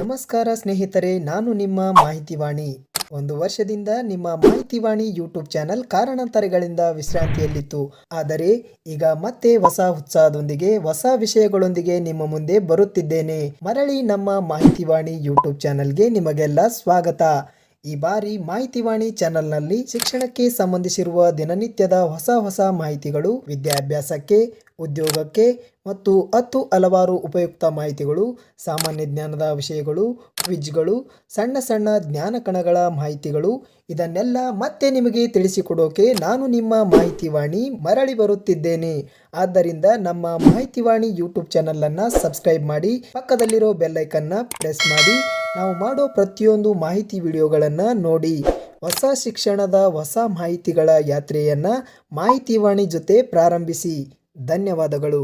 ನಮಸ್ಕಾರ ಸ್ನೇಹಿತರೆ, ನಾನು ನಿಮ್ಮ ಮಾಹಿತಿವಾಣಿ. ಒಂದು ವರ್ಷದಿಂದ ನಿಮ್ಮ ಮಾಹಿತಿವಾಣಿ ಯೂಟ್ಯೂಬ್ ಚಾನೆಲ್ ಕಾರಣಾಂತರಗಳಿಂದ ವಿಶ್ರಾಂತಿಯಲ್ಲಿತ್ತು. ಆದರೆ, ಈಗ ಮತ್ತೆ ಹೊಸ ಉತ್ಸಾಹದೊಂದಿಗೆ, ಹೊಸ ವಿಷಯಗಳೊಂದಿಗೆ ನಿಮ್ಮ ಮುಂದೆ ಬರುತ್ತಿದ್ದೇನೆ. ಮರಳಿ ನಮ್ಮ ಮಾಹಿತಿವಾಣಿ ಯೂಟ್ಯೂಬ್ ಚಾನೆಲ್ಗೆ ನಿಮಗೆಲ್ಲ ಸ್ವಾಗತ. ಈ ಬಾರಿ ಮಾಹಿತಿವಾಣಿ ಚಾನೆಲ್ನಲ್ಲಿ ಶಿಕ್ಷಣಕ್ಕೆ ಸಂಬಂಧಿಸಿರುವ ದಿನನಿತ್ಯದ ಹೊಸ ಹೊಸ ಮಾಹಿತಿಗಳು, ವಿದ್ಯಾಭ್ಯಾಸಕ್ಕೆ, ಉದ್ಯೋಗಕ್ಕೆ ಮತ್ತು ಹತ್ತು ಹಲವಾರು ಉಪಯುಕ್ತ ಮಾಹಿತಿಗಳು, ಸಾಮಾನ್ಯ ಜ್ಞಾನದ ವಿಷಯಗಳು, ಕ್ವಿಜ್ಗಳು, ಸಣ್ಣ ಸಣ್ಣ ಜ್ಞಾನ ಕಣಗಳ ಮಾಹಿತಿಗಳು. ಇದನ್ನೆಲ್ಲ ಮತ್ತೆ ನಿಮಗೆ ತಿಳಿಸಿಕೊಡೋಕೆ ನಾನು ನಿಮ್ಮ ಮಾಹಿತಿವಾಣಿ ಮರಳಿ ಬರುತ್ತಿದ್ದೇನೆ. ಆದ್ದರಿಂದ ನಮ್ಮ ಮಾಹಿತಿವಾಣಿ ಯೂಟ್ಯೂಬ್ ಚಾನಲನ್ನು ಸಬ್ಸ್ಕ್ರೈಬ್ ಮಾಡಿ, ಪಕ್ಕದಲ್ಲಿರೋ ಬೆಲ್ಲೈಕನ್ನ ಪ್ರೆಸ್ ಮಾಡಿ. ನಾವು ಮಾಡೋ ಪ್ರತಿಯೊಂದು ಮಾಹಿತಿ ವಿಡಿಯೋಗಳನ್ನು ನೋಡಿ ಹೊಸ ಶಿಕ್ಷಣದ ಹೊಸ ಮಾಹಿತಿಗಳ ಯಾತ್ರೆಯನ್ನು ಮಾಹಿತಿವಾಣಿ ಜೊತೆ ಪ್ರಾರಂಭಿಸಿ. ಧನ್ಯವಾದಗಳು.